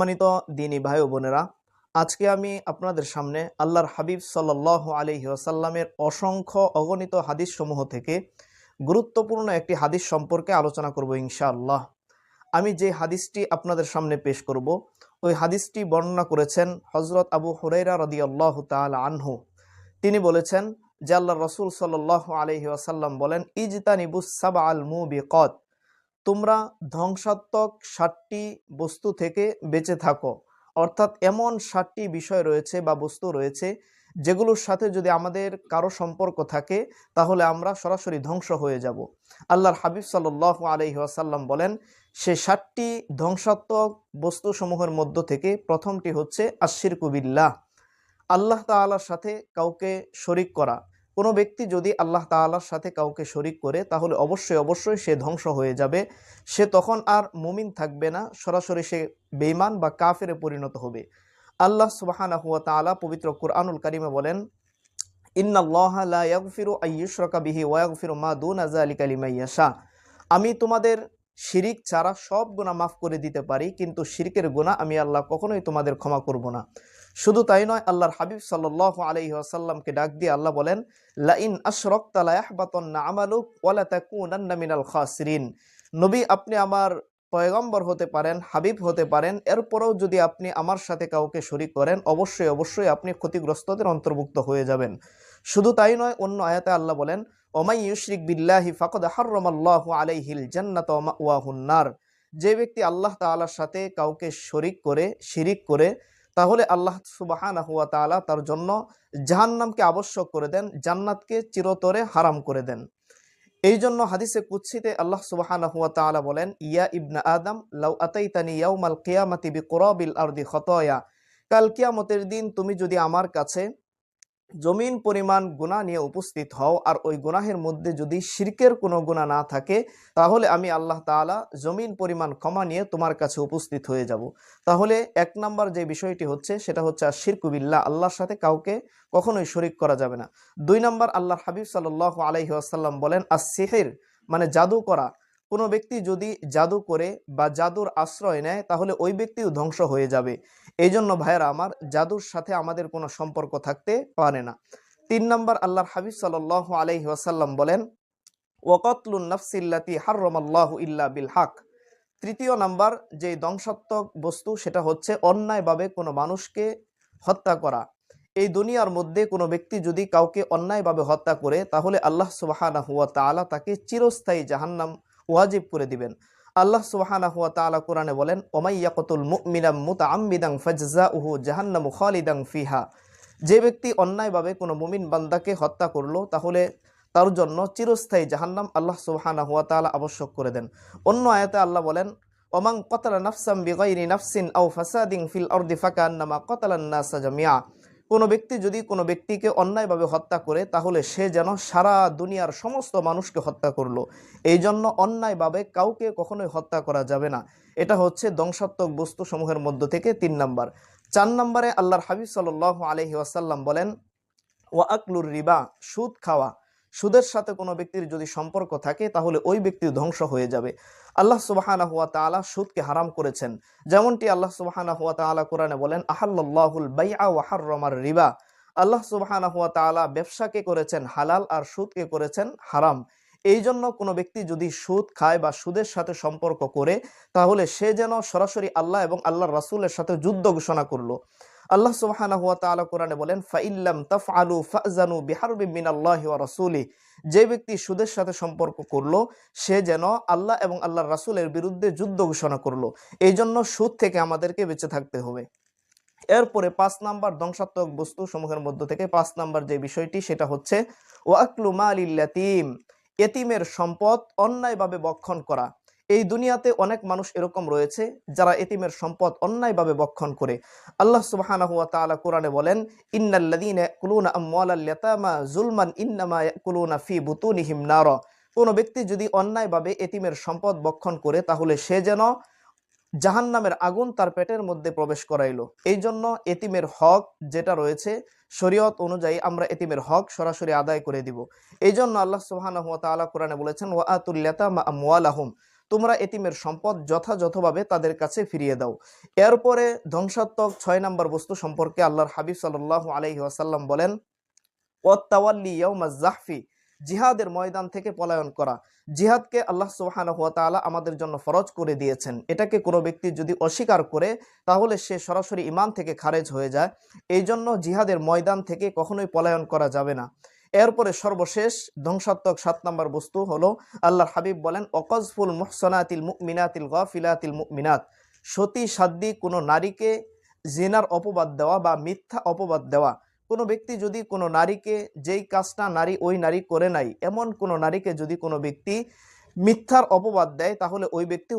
সম্মানিত দিনী ভাই বোনেরা, আজকে আমি আপনাদের সামনে আল্লাহর হাবিব সাল্লাহ আলহি আসাল্লামের অসংখ্য অগণিত হাদিস সমূহ থেকে গুরুত্বপূর্ণ একটি হাদিস সম্পর্কে আলোচনা করব ইনশাআল্লাহ। আমি যে হাদিসটি আপনাদের সামনে পেশ করব, ওই হাদিসটি বর্ণনা করেছেন হজরত আবু হুরাইরা রদি আল্লাহ তাল আনহু। তিনি বলেছেন যে আল্লাহ রসুল সাল্লাহ আলহি আসাল্লাম বলেন, ইজতানিবুস সাবা আল মুবিকত। তোমরা ধ্বংসাত্মক ষাটটি বস্তু থেকে বেঁচে থাকো। অর্থাৎ এমন ষাটটি বিষয় রয়েছে বা বস্তু রয়েছে যেগুলোর সাথে যদি আমাদের কারও সম্পর্ক থাকে, তাহলে আমরা সরাসরি ধ্বংস হয়ে যাব। আল্লাহর হাবিব সাল্লাহ আলহি আসাল্লাম বলেন, সে ষাটটি ধ্বংসাত্মক বস্তুসমূহের মধ্য থেকে প্রথমটি হচ্ছে আশির কুবিল্লাহ আল্লাহ তাআলার সাথে কাউকে শরিক করা। কোনো ব্যক্তি যদি আল্লাহ তাআলার সাথে কাউকে শরিক করে, তাহলে অবশ্যই অবশ্যই সে ধ্বংস হয়ে যাবে। সে তখন আর মুমিন থাকবে না, সরাসরি সে বেইমান বা কাফেরে পরিণত হবে। আল্লাহ সুবহানাহু ওয়া তাআলা পবিত্র কুরআনুল কারিমে বলেন, ইন্নাল্লাহা লা ইয়াগফিরু আইয়ুশরাকা বিহি ওয়া ইয়াগফিরু মা দুনা লিমান ইয়াশা। আমি তোমাদের শিরিক ছাড়া সব গুনাহ মাফ করে দিতে পারি, কিন্তু শিরিকের গুনাহ আমি আল্লাহ কখনোই তোমাদের ক্ষমা করব না। শুধু তাই নয়, আল্লাহর হাবিব সাল্লাহ আলহি আসাল্লামকে ডাক দিয়ে আল্লাহ বলেন, লাইন আশরক মিনাল খাসরিন। নবী, আপনি আমার পয়গম্বর হতে পারেন, হাবিব হতে পারেন, এরপরেও যদি আপনি আমার সাথে কাউকে শরিক করেন, অবশ্যই অবশ্যই আপনি ক্ষতিগ্রস্তদের অন্তর্ভুক্ত হয়ে যাবেন। শুধু তাই নয়, অন্য আয়াতে আল্লাহ বলেন, ওমাই ইউশরিক বিল্লাহি ফাকদ হার্রমাল্লাহু আলাইহিল জান্নাত মাওয়াহুন্নার যে ব্যক্তি আল্লাহ তাআলার সাথে কাউকে শরিক করে, শিরিক করে, তাহলে আল্লাহ সুবাহানা হুয়া তাআলা তার জন্য জাহান্নামকে আবশ্যক করে দেন, জান্নাতকে চিরতরে হারাম করে দেন। এই জন্য হাদিসে কুৎসিতে আল্লাহ সুবাহানা হুয়া তাআলা বলেন, ইয়া ইবনা আদম, লাউ আতাইতানি ইয়াউমাল কিয়ামাতি বিকুরাবিল আরদি খতায়া। কাল কিয়ামতের দিন তুমি যদি আমার কাছে জমিন পরিমাণ গুণা নিয়ে উপস্থিত হও, আর ওই গুনাহের মধ্যে যদি শিরকের কোনো গুণা না থাকে, তাহলে আমি আল্লাহ তাআলা জমিন পরিমাণ ক্ষমা নিয়ে তোমার কাছে উপস্থিত হয়ে যাব। তাহলে এক নাম্বার যে বিষয়টি হচ্ছে, সেটা হচ্ছে আর শিরকুবিল্লাহ আল্লাহর সাথে কাউকে কখনোই শরিক করা যাবে না। দুই নাম্বার আল্লাহ হাবিব সাল্লাহ আলাইহি আসাল্লাম বলেন আর সিহির মানে জাদু করা। কোনো ব্যক্তি যদি জাদু করে বা জাদুর আশ্রয় নেয়, তাহলে ওই ব্যক্তিও ধ্বংস হয়ে যাবে। এই জন্য ভাইয়েরা আমার, জাদুর সাথে আমাদের কোনো সম্পর্ক থাকতে পারে না। তিন নম্বর আল্লাহর হাবিব সাল আলহি ওয়াসাল্লাম বলেন, ওয়াকতলুন নফসিল্লাতি হার্রমাল্লাহু ইল্লা বিল হাক। তৃতীয় নাম্বার, যে ধ্বংসাত্মক বস্তু, সেটা হচ্ছে অন্যায়ভাবে কোনো মানুষকে হত্যা করা। এই দুনিয়ার মধ্যে কোনো ব্যক্তি যদি কাউকে অন্যায়ভাবে হত্যা করে, তাহলে আল্লাহ সুবাহানা হুয়া তালা তাকে চিরস্থায়ী জাহান্নাম ওয়াজিব করে দিবেন। আল্লাহ তালা কোরআনে বলেন ওমাইয়াকতুল মুমিনাম মুতাআম্মিদাং ফাজজাউহু জাহান্নামু খালিদাং ফিহা। যে ব্যক্তি অন্যায়ভাবে কোনো মুমিন বান্দাকে হত্যা করল, তাহলে তার জন্য চিরস্থায়ী জাহান্নাম আল্লাহ সুবহানা হুয়া তালা আবশ্যক করে দেন। অন্য আয়াতে আল্লাহ বলেন ওমাং কতালা নাফসাম বিগাইরি নাফসিন আও ফাসাদিং ফিল আরদি ফাকান্নামা কতালান নাসা জামিয়া কোনো ব্যক্তি যদি কোনো ব্যক্তিকে অন্যায়ভাবে হত্যা করে, তাহলে সে যেন সারা দুনিয়ার সমস্ত মানুষকে হত্যা করল। এই জন্য অন্যায়ভাবে কাউকে কখনোই হত্যা করা যাবে না। এটা হচ্ছে ধ্বংসাত্মক বস্তুসমূহের মধ্য থেকে তিন নম্বর। চার নম্বরে আল্লাহর হাবিব সাল আলহি ওয়াসাল্লাম বলেন, ওয়া আকলুর রিবা সুদ খাওয়া। সুদের সাথে কোনো ব্যক্তির যদি সম্পর্ক থাকে, তাহলে ওই ব্যক্তি ধ্বংস হয়ে যাবে। আল্লাহ সুবাহানা হুয়া তালা সুদকে হারাম করেছেন। যেমনটি আল্লাহ সুবাহানা হুয়া তালা কোরআনে বলেন আহাল্লাহুল বাইআ ওয়াহার রমার রিবা। আল্লাহ সুবাহানা হুয়া তালা ব্যবসাকে করেছেন হালাল আর সুদকে করেছেন হারাম। এই জন্য কোনো ব্যক্তি যদি সুদ খায় বা সুদের সাথে সম্পর্ক করে, তাহলে সে যেন সরাসরি আল্লাহ এবং আল্লাহর রাসুলের সাথে যুদ্ধ ঘোষণা করল। আল্লাহ সুবহানাহু ওয়া তাআলা কোরআনে বলেন ফাইল্লাম তাফআলু ফাজানু বিহারবিম মিনাল্লাহি ওয়া রাসূলি যে ব্যক্তি সুদের সাথে সম্পর্ক করল, সে যেন আল্লাহ এবং আল্লাহর রাসূলের বিরুদ্ধে যুদ্ধ ঘোষণা করল। এই জন্য সুদ থেকে আমাদেরকে বেঁচে থাকতে হবে। এরপরে পাঁচ নাম্বার ধ্বংসাত্মক বস্তু সমূহের মধ্য থেকে পাঁচ নাম্বার যে বিষয়টি, সেটা হচ্ছে, ওয়াকলু মালিল্লাতিম এতিমের সম্পদ অন্যায়ভাবে বক্ষণ করা। এই দুনিয়াতে অনেক মানুষ এরকম রয়েছে যারা এতিমের সম্পদ অন্যায়ভাবে বক্ষণ করে। আল্লাহ ওয়া তাআলা কোরআনে বলেন যুলমান ইন্নামা ইয়াকুলুনা নারা। কোন ব্যক্তি যদি অন্যায়ভাবে এতিমের সম্পদ বক্ষণ করে, তাহলে সে যেন জাহান্নামের আগুন তার পেটের মধ্যে প্রবেশ করাইলো। এই জন্য এতিমের হক যেটা রয়েছে, শরীয়ত অনুযায়ী আমরা এতিমের হক সরাসরি আদায় করে দিব। এই জন্য আল্লাহ তাআলা কোরআনে বলেছেন, ওয়া আতুল ইয়াতামা আমওয়ালাহুম। তোমরা এতিমের সম্পদ যথাযথভাবে তাদের কাছে ফিরিয়ে দাও। এরপরে ধ্বংসাত্মক ছয় নম্বর বস্তু সম্পর্কে আল্লাহর হাবিব সাল্লাহ আলহি আসাল্লাম বলেন, ওয়াত্তাওয়াল্লি জিহাদের ময়দান থেকে পলায়ন করা। জিহাদকে আল্লাহ সুবহানাহু ওয়া তাআলা আমাদের জন্য ফরজ করে দিয়েছেন। এটাকে কোনো ব্যক্তি যদি অস্বীকার করে, তাহলে সে সরাসরি ইমান থেকে খারেজ হয়ে যায়। এই জন্য জিহাদের ময়দান থেকে কখনোই পলায়ন করা যাবে না। এরপরে সর্বশেষ ধ্বংসাত্মক সাত নম্বর বস্তু হলো আল্লাহর হাবিব বলেন, অকজফুল মুহসনাতিল মুমিনাতিল গাফিলাতিল মুমিনাত। সতী সাদ্দি কোনো নারীকে জেনার অপবাদ দেওয়া বা মিথ্যা অপবাদ দেওয়া। কোনো ব্যক্তি যদি কোনো নারীকে, যেই কাজটা নারী ওই নারী করে নাই, এমন কোনো নারীকে যদি কোনো ব্যক্তি মিথ্যার অপবাদ দেয়, তাহলে ওই ব্যক্তি